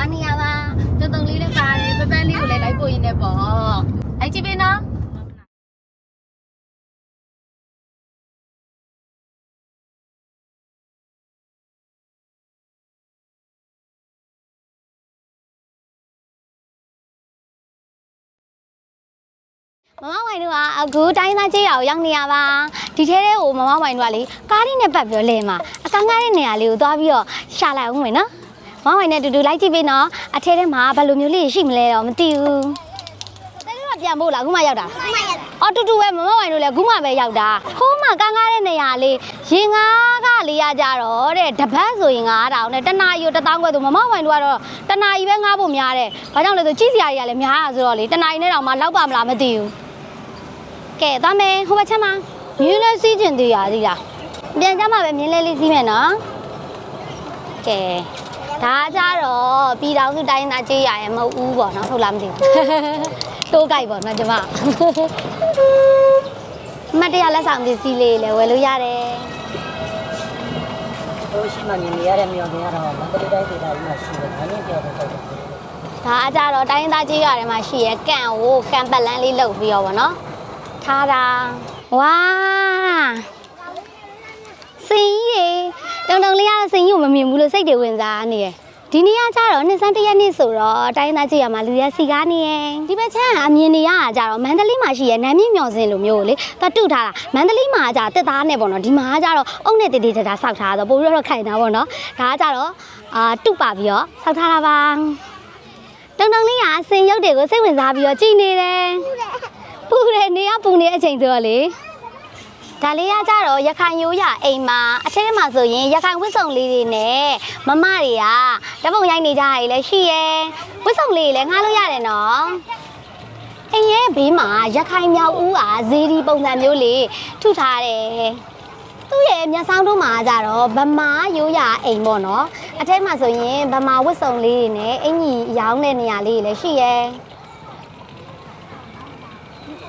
သွားနေရပါတုံတုံလေးလည်းပါတယ်ပပန်းလေးကိုလည်းလိုက်ပို့ရင်းနဲ့ပေါ့လိုက်ကြည့်ပေးနော်မမဝိုင်တို့ကအခုတိုင်းသားကျေးရွာကိုရောက်နေရပါဒီထဲထဲကိုမမဝိုင်တို့ကလေကားလေးနဲ့ပတ်ပြီးတော့လဲမှာအကန်းကားတဲ့နေရာလေးကိုသွားပြီးတော့ရှာလိုက်အောင်မယ်နော် မမဝိုင်နဲ့အတူတူလိုက်ကြည့်ပေးနော်အထဲထဲမှာဘယ်လိုမျိုးလေးရှိမလဲတော့မသိဘူးတဲလေးကပြန်ဖို့လားအခုမှရောက်တာအခုမှရောက်တာအော်တူတူပဲမမဝိုင်တို့လည်းအခုမှပဲရောက်တာခိုးမှကန်းကားတဲ့နေရာလေးရေငါးကလေးရကြတော့တဲ့တပတ်ဆိုရင်9000နဲ့တနာရီကို1000ခွဲဆိုမမဝိုင်တို့ကတော့တနာရီပဲငားဖို့များတယ်ဘာကြောင့်လဲဆိုကြီးစရာတွေကလည်းများတာဆိုတော့လေတနာရီနဲ့တောင်မှလောက်ပါမလားမသိဘူးကဲသွားမယ်ဟိုဘက်ချက်မှာမြင်းလဲစီးကျင်သေးရသေးလားပြန်ကြမှာပဲမြင်းလဲလေးစီးမယ်နော်ကဲ ဒါကြတော့ပြည်တော်စုတိုင်းသားကြေးရရဲ့မဟုတ်ဘူးပေါ့နော်ဟုတ်လားမသိဘူးတိုးကြိုက်ပေါ့နော်ကျမမတ်တရားလက်ဆောင်ပစ္စည်းလေးလည်းဝယ်လို့ရတယ်တို့ရှိမှမြင်နေရတဲ့မြောင်တင်ရတော့မန္တလေးတိုင်းဒေသကြီးမှာရှိတယ်။ဒါနဲ့ပြောတော့တော့ဒါအကြတော့တိုင်းသားကြေးရတယ်မှာရှိရဲကန့်ကိုကန့်ပတ်လန်းလေးလုပ်ပြီးတော့ဗောနော်ထားတာဝါစင်ကြီးရေ တုံတုံလေးရတော့စင်ကြီးကိုမမြင်ဘူးလို့စိတ်တွေဝင်စားနေရဒီနေ့ကကြတော့နှစ်စန်းတစ်ရက်နေ့ဆိုတော့တိုင်းသားကြေးရမှာလူရစီကားနေရဒီဘက်ချမ်းကအမြင်နေရတာကြတော့မန္တလေးမှာရှိရဲနမ်းမြင့်မြော်စင်လိုမျိုးကိုလေတတုထားတာမန္တလေးမှာကကြတက်သားနဲ့ပေါ့နော်ဒီမှာကကြတော့အုံနဲ့တည်တည်ချာချာစောက်ထားတော့ပို့ပြီးတော့ခိုင်တာပေါ့နော်ဒါကကြတော့အာတုပါပြီးတော့စောက်ထားတာပါတုံတုံလေးကအစင်ရုပ်တွေကိုစိတ်ဝင်စားပြီးတော့ကြည်နေတယ်ပူတယ်နေရပူနေတဲ့အချိန်ဆိုတော့လေ ဒါလေးကကြတော့ရခိုင်ရိုးရအိမ်မှာအထက်ထဲမှာဆိုရင်ရခိုင်ဝစ်စုံလေးတွေနဲ့မမတွေကတပုံရိုက်နေကြရည်လည်းရှိရဲဝစ်စုံလေးတွေလည်းငှားလို့ရတယ်နော်အိမ်ရဲ့ဘေးမှာရခိုင်မြောက်ဦးကဇေဒီပုံစံမျိုးလေးထုထားတယ်သူ့ရဲ့မျက်စောင်းတို့မှာကြတော့ဗမာရိုးရအိမ်ပေါ့နော်အထက်မှာဆိုရင်ဗမာဝတ်စုံလေးတွေနဲ့အင်ကြီးရောင်းတဲ့နေရာလေးတွေလည်းရှိရဲ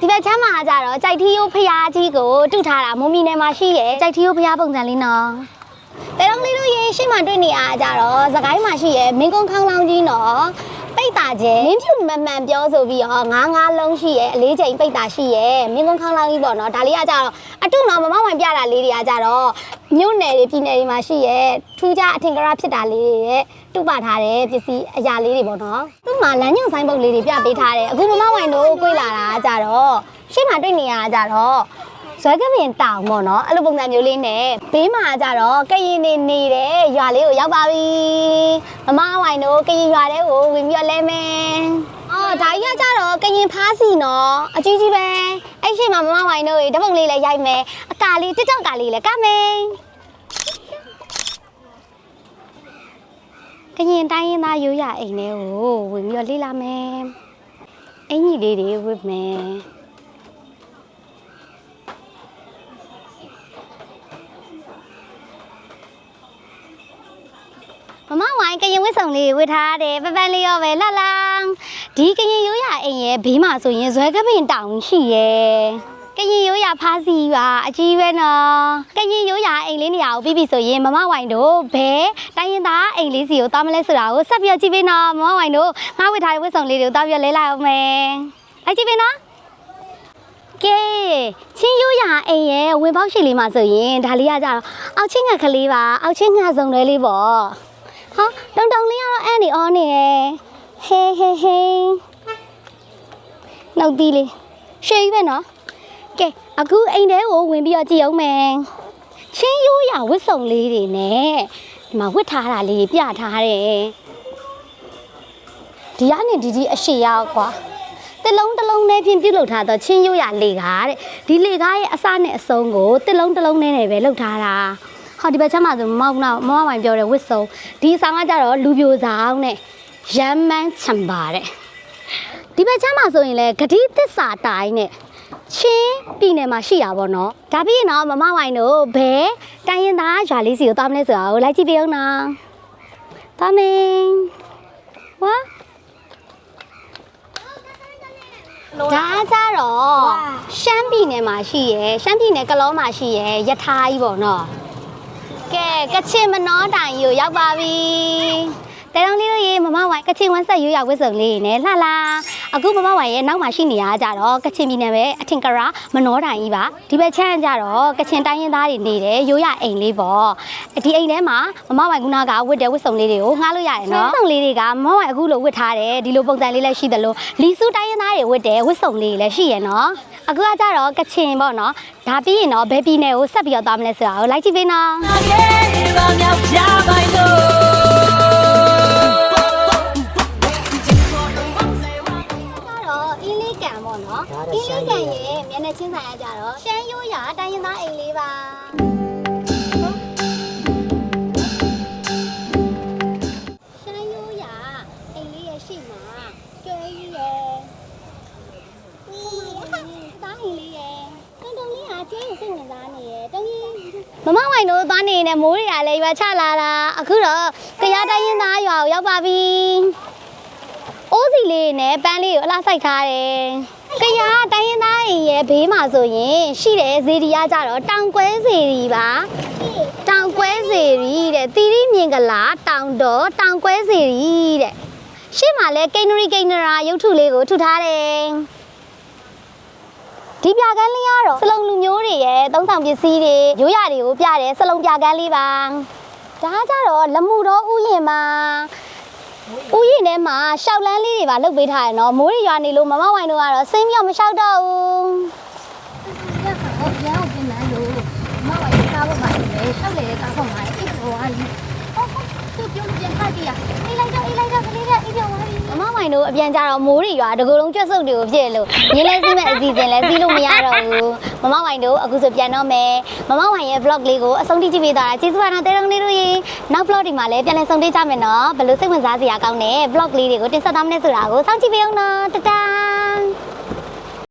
ဒီဘက်ချမ်းမှာကြတော့ကြိုက်ထီယိုဖျားကြီးကိုတုထားတာမုံမီနယ်မှာရှိရဲကြိုက်ထီယိုဖျားပုံစံလေးနော်တဲတော့လေးတို့ရေရှေ့မှာတွေ့နေအားကြတော့သခိုင်းမှာရှိရဲမင်းကုန်းခေါင်းလောင်းကြီးနော်ပိတ်တာကျဲမင်းဖြူမမှန်ပြောဆိုပြီးတော့ငါးငါးလုံးရှိရဲအလေးချိန်ပိတ်တာရှိရဲမင်းကုန်းခေါင်းလောင်းကြီးပေါ့နော်ဒါလေးကကြတော့အတုနော်မမဝိုင်ပြတာလေးတွေကကြတော့ မြို့နယ်တွေပြည်နယ်တွေမှာရှိရဲထူးခြားအထင်ကရဖြစ်တာလေးတွေရဲ့တုပထားတဲ့ပစ္စည်းအရာလေးတွေပေါ့နော်သူ့မှာလမ်းညွန်ဆိုင်ပုတ်လေးတွေပြပေးထားတယ်အခုမမဝိုင်တို့ကိုလာတာကကြတော့ရှေ့မှာတွေ့နေရတာကြတော့ဇွဲကပင်တောင်ပေါ့နော်အဲ့လိုပုံစံမျိုးလေးနဲ့ဘေးမှာကြတော့ကရင်နေနေတဲ့ရွာလေးကိုရောက်ပါပြီမမဝိုင်တို့ကရင်ရွာတဲ့ကိုဝင်ပြီးတော့လဲမယ်အော်ဒါကြီးကကြတော့ကရင်ဖားစီနော်အကြီးကြီးပဲ အဲ့ရှိမှာမမဝိုင်တို့ရေဓပုံလေးလည်းရိုက်မယ်အကာလေးတစ်ကြောက်ကာလေးလည်းကမယ်ကရင်တိုင်းရင်းသားရိုးရအိမ်လေးကိုဝင်ပြီးတော့လေးလာမယ်အင်ကြီးလေးတွေဝတ်မယ်မမဝိုင်းကရင်ဝစ်စုံလေးဝစ်ထားတယ်ပပန်းလေးရောပဲလှလာ ဒီကရင်ရိုးရအိမ်ရဲ့ဘေးမှာဆိုရင်ဇွဲကပင်တောင်ရှိရဲ့ကရင်ရိုးရဖားစီပါအကြီးပဲနော်ကရင်ရိုးရအိမ်လေးနေရာကိုပြီးပြီဆိုရင်မမဝိုင်းတို့ဘဲတိုင်းရင်သားအိမ်လေးစီကိုတောင်းမလဲဆိုတာကိုဆက်ပြီးကြည့်ပေးနော်မမဝိုင်းတို့ငါဝစ်ထားတဲ့ဝစ်စုံလေးတွေကိုတောင်းပြလဲလိုက်အောင်မယ်လိုက်ကြည့်ပေးနော်ကဲချင်းရိုးရအိမ်ရဲ့ဝင်ပေါက်ရှိလေးမှာဆိုရင်ဒါလေးကကြတော့အောက်ချင်းငှက်ကလေးပါအောက်ချင်းငှက်စုံလေးလေးပေါ့ဟာတုံတုံလေးကတော့အဲ့နေအော်နေတယ် ဟေးဟေးဟေးနောက်တီးလေးရှေးကြီးပဲနော်ကဲအခုအိမ်ထဲကိုဝင်ပြီးတော့ကြည့်အောင်မယ်ချင်းရိုးရဝတ်စုံလေးတွေနဲ့ဒီမှာဝတ်ထားတာလေးပြထားတယ်ဒီကနေဒီဒီအရှိရောက်ကွာတစ်လုံးတစ်လုံးနဲ့ဖြင့်ပြုတ်လုပ်ထားတော့ချင်းရိုးရလေကားတဲ့ဒီလေကားရဲ့အစနဲ့အဆုံးကိုတစ်လုံးတစ်လုံးနဲ့ပဲလုပ်ထားတာဟောဒီဘက်ချက်မှာဆိုမမောက်နောက်မမမိုင်ပြောတယ်ဝစ်စုံဒီဆောင်ကကြတော့လူပြိုဆောင်နဲ့ ရမ်းမန်းချံပါတဲ့ဒီဘက်ချက်မှာဆိုရင်လေဂတိသစ္စာတိုင်းနဲ့ချင်းပြည်နယ်မှာရှိရပါတော့ဒါပြီးရင်တော့မမမိုင်တို့ဘဲတိုင်းရင်သားရွာလေးစီကိုသွားမလဲဆိုတာကိုလိုက်ကြည့်ပြအောင်နော်သွားမယ်ဝါဒါကြတော့ရှမ်းပြည်နယ်မှာရှိရယ်ရှမ်းပြည်နယ်ကလောမှာရှိရယ်ယထာကြီးပေါ့နော်ကဲကချင်မနှောတိုင်ကိုရောက်ပါပြီ တဲတောင်လေးတို့ရေမမဝိုင်ကချင်ဝမ်းဆက်ရွရဝစ်စုံလေးနဲ့လှလာအခုမမဝိုင်ရဲ့နောက်မှာရှိနေရကြတော့ကချင်ပြည်နယ်ပဲအထင်ကရာမနောတိုင်ကြီးပါဒီဘက်ချမ်းကြတော့ကချင်တိုင်းရင်းသားတွေနေတယ်ရိုးရအိမ်လေးပေါ့ဒီအိမ်ထဲမှာမမဝိုင်ကနာကဝစ်တဲ့ဝစ်စုံလေးတွေကိုငှားလို့ရတယ်နော်ဝစ်စုံလေးတွေကမမဝိုင်အခုလိုဝစ်ထားတယ်ဒီလိုပုံစံလေးလည်းရှိတယ်လို့လီစုတိုင်းရင်းသားတွေဝစ်တယ်ဝစ်စုံလေးလည်းရှိရနော်အခုကကြတော့ကချင်ပေါ့နော်ဒါပြီးရင်တော့ဘယ်ပြည်နယ်ကိုဆက်ပြီးတော့သွားမလဲဆိုတာကိုလိုက်ကြည့်ပေးနော် ပေါ့နော်အင်းလေးကန်ရဲ့မျက်နှာချင်းဆိုင်ရကြတော့ရှမ်းရိုးရတိုင်းရင်းသားအိမ်လေးပါရှမ်းရိုးရအိမ်လေးရဲ့ရှိမှာကျွဲကြီးရဲ့တားအိမ်လေးရဲ့တုံတုံလေးကကျွဲကိုစိတ်ဝင်စားနေရဲ့တုံကြီးမမဝိုင်တို့သွားနေနေမိုးတွေကလည်းရွာချလာတာအခုတော့ကြားတိုင်းရင်းသားရွာကိုရောက်ပါပြီအိုးစီလေးနဲ့ပန်းလေးကိုအလားဆိုင်ထားတယ်။ ကရတိုင်းရင်းသားအိမ်ရဲ့ဘေးမှာဆိုရင်ရှိတဲ့ဇေဒီရကြတော့တောင်ကွဲဇေဒီပါ။တောင်ကွဲဇေဒီတဲ့တီရီမြင်ကလာတောင်တော်တောင်ကွဲဇေဒီတဲ့။ရှေ့မှာလဲကိန်းနရီကိန်းနရာရုပ်ထုလေးကိုထုထားတယ်။ဒီပြကန်းလေးကတော့စလုံးလူမျိုးတွေရဲ့သုံးဆောင်ပစ္စည်းတွေရိုးရာတွေကိုပြတယ်စလုံးပြကန်းလေးပါ။ဒါကကြတော့လမှုတော်ဥယျင်မှာ ဥယျာဉ်ထဲမှာရှောက်လန်းလေးတွေပါလုပ်ပေးထားရနော်မိုးတွေရွာနေလို့မမဝိုင်တို့ကတော့စိမ့်ပြောင်းမလျှောက်တော့ဘူးရခါတော့ရအောင်ပြင်မယ်လို့မဝိုင်းကားပေါ်မှာလေရှောက်လေကားပေါ်မှာအိတ်ပေါ်ကလေအော်သူပြုံးပြန်ခါကြည့်ရအေးလိုက်တော့အေးလိုက်တော့ကလေးကအိတ်ပြောင်းသွားပြီ မမဝိုင်တို့အပြန်ကြတော့မိုးတွေရွာတကူလုံးကျွတ်စုပ်တွေကိုဖြစ်လို့ရင်းလဲစီးမဲ့အစီအစဉ်လဲစီးလို့မရတော့ဘူးမမဝိုင်တို့အခုဆိုပြန်တော့မယ်မမဝိုင်ရဲ့ vlog လေးကိုအဆုံးထိကြည့်ပေးသွားတာကျေးဇူးပါတော့တဲတုံးလေးတို့ရေနောက် vlog ဒီမှာလည်းပြန်လည်ဆုံတွေ့ကြမယ်နော်ဘယ်လိုစိတ်ဝင်စားစရာကောင်းတဲ့ vlog လေးတွေကိုတင်ဆက်သွားမလဲဆိုတာကိုစောင့်ကြည့်ပေးအောင်နော်တတာ